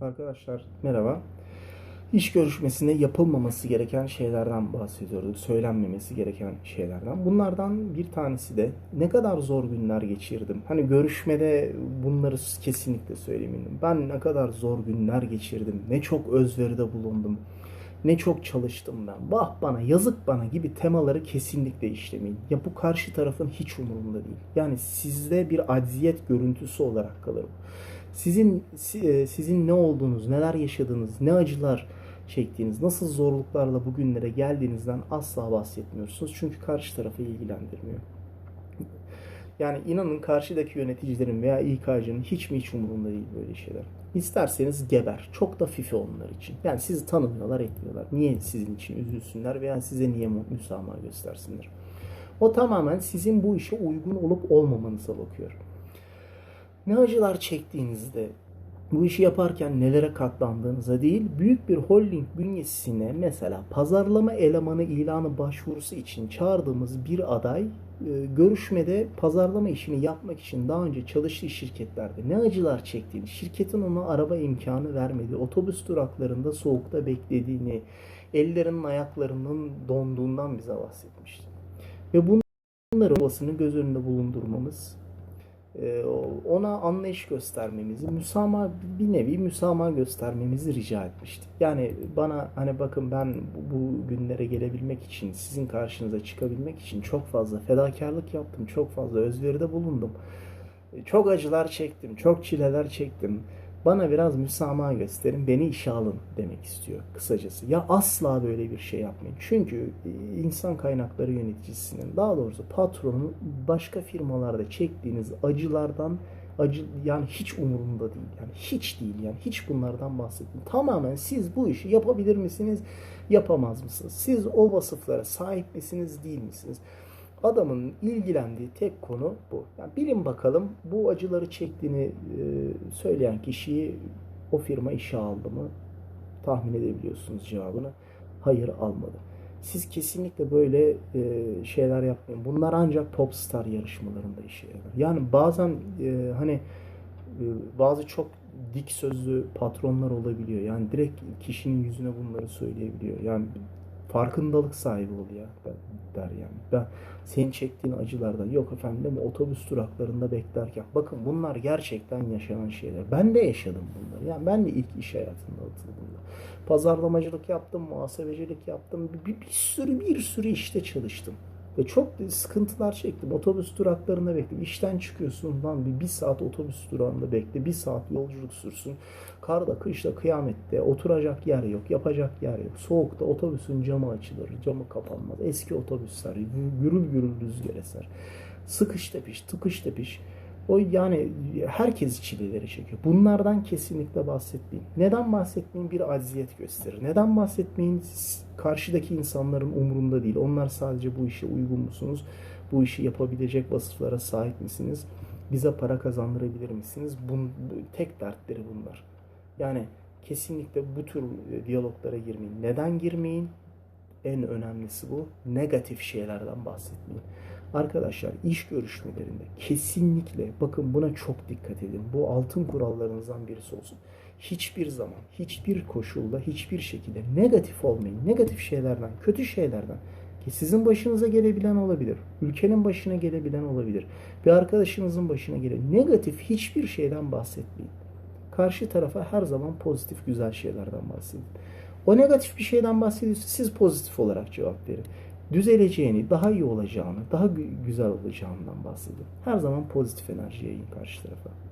Arkadaşlar merhaba. İş görüşmesinde yapılmaması gereken şeylerden bahsediyorduk. Söylenmemesi gereken şeylerden. Bunlardan bir tanesi de ne kadar zor günler geçirdim. Hani görüşmede bunları kesinlikle söylemeliyim. Ben ne kadar zor günler geçirdim. Ne çok özveride bulundum. Ne çok çalıştım ben. Vah bana, yazık bana gibi temaları kesinlikle işlemeyin. Ya bu karşı tarafın hiç umurunda değil. Yani sizde bir acziyet görüntüsü olarak kalır bu. Sizin si- e, sizin ne olduğunuz, neler yaşadığınız, ne acılar çektiğiniz, nasıl zorluklarla bugünlere geldiğinizden asla bahsetmiyorsunuz. Çünkü karşı tarafı ilgilendirmiyor. Yani inanın karşıdaki yöneticilerin veya İK'cının hiç mi hiç umurunda değil böyle şeyler. İsterseniz geber. Çok da fifi onlar için. Yani sizi tanımıyorlar, etmiyorlar. Niye sizin için üzülsünler veya size niye müsamaha göstersinler? O tamamen sizin bu işe uygun olup olmamanıza bakıyor. Ne acılar çektiğinizde, bu işi yaparken nelere katlandığınıza değil, büyük bir holding bünyesine mesela pazarlama elemanı ilanı başvurusu için çağırdığımız bir aday e, görüşmede pazarlama işini yapmak için daha önce çalıştığı şirketlerde ne acılar çektiğini, şirketin ona araba imkanı vermediği, otobüs duraklarında soğukta beklediğini, ellerinin ayaklarının donduğundan bize bahsetmişti. Ve bunların basını göz önünde bulundurmamız ona anlayış göstermemizi, müsamaha bir nevi müsamaha göstermemizi rica etmişti. Yani bana hani bakın ben bu, günlere gelebilmek için, sizin karşınıza çıkabilmek için çok fazla fedakarlık yaptım, çok fazla özveride bulundum. E, Çok acılar çektim, çok çileler çektim. Bana biraz müsamaha gösterin, beni işe alın demek istiyor kısacası. Ya asla böyle bir şey yapmayın. Çünkü e, insan kaynakları yöneticisinin, daha doğrusu patronun başka firmalarda çektiğiniz acılardan acı yani hiç umurunda değil. Yani hiç değil yani hiç bunlardan bahsetmiyorum. Tamamen siz bu işi yapabilir misiniz, yapamaz mısınız? Siz o vasıflara sahip misiniz, değil misiniz? Adamın ilgilendiği tek konu bu. Yani bilin bakalım bu acıları çektiğini e, söyleyen kişiyi o firma işe aldı mı? Tahmin edebiliyorsunuz cevabını. Hayır almadı. Siz kesinlikle böyle e, şeyler yapmayın. Bunlar ancak popstar yarışmalarında işe yarar. Yani bazen e, hani bazı çok dik sözlü patronlar olabiliyor. Yani direkt kişinin yüzüne bunları söyleyebiliyor. Yani farkındalık sahibi ol ya der, yani. Ben senin çektiğin acılardan yok efendim otobüs duraklarında beklerken bakın bunlar gerçekten yaşanan şeyler. Ben de yaşadım bunları. Yani ben de ilk iş hayatımda atıldım. Pazarlamacılık yaptım, muhasebecilik yaptım. Bir, bir, bir sürü bir sürü işte çalıştım. Ve çok sıkıntılar çektim. Otobüs duraklarında bekledim. İşten çıkıyorsun lan bir, bir saat otobüs durağında bekle. Bir saat yolculuk sürsün. Karda, kışta, kıyamette oturacak yer yok. Yapacak yer yok. Soğukta otobüsün camı açılır. Camı kapanmaz. Eski otobüsler gürül gürül rüzgar eser. Sıkış tepiş, tıkış tepiş. O yani herkes çileleri çekiyor. Bunlardan kesinlikle bahsetmeyin. Neden bahsetmeyin? Bir acziyet gösterir. Neden bahsetmeyin? Karşıdaki insanların umurunda değil. Onlar sadece bu işe uygun musunuz? Bu işi yapabilecek vasıflara sahip misiniz? Bize para kazandırabilir misiniz? Bun, bu- tek dertleri bunlar. Yani kesinlikle bu tür e, diyaloglara girmeyin. Neden girmeyin? En önemlisi bu. Negatif şeylerden bahsetmeyin. Arkadaşlar iş görüşmelerinde kesinlikle bakın buna çok dikkat edin. Bu altın kurallarınızdan birisi olsun. Hiçbir zaman, hiçbir koşulda, hiçbir şekilde negatif olmayın. Negatif şeylerden, kötü şeylerden ki sizin başınıza gelebilen olabilir. Ülkenin başına gelebilen olabilir. Bir arkadaşınızın başına gelen negatif hiçbir şeyden bahsetmeyin. Karşı tarafa her zaman pozitif güzel şeylerden bahsedin. O negatif bir şeyden bahsediyorsa siz pozitif olarak cevap verin. Düzeleceğini, daha iyi olacağını, daha gü- güzel olacağından bahsedin. Her zaman pozitif enerji yayın karşı tarafa.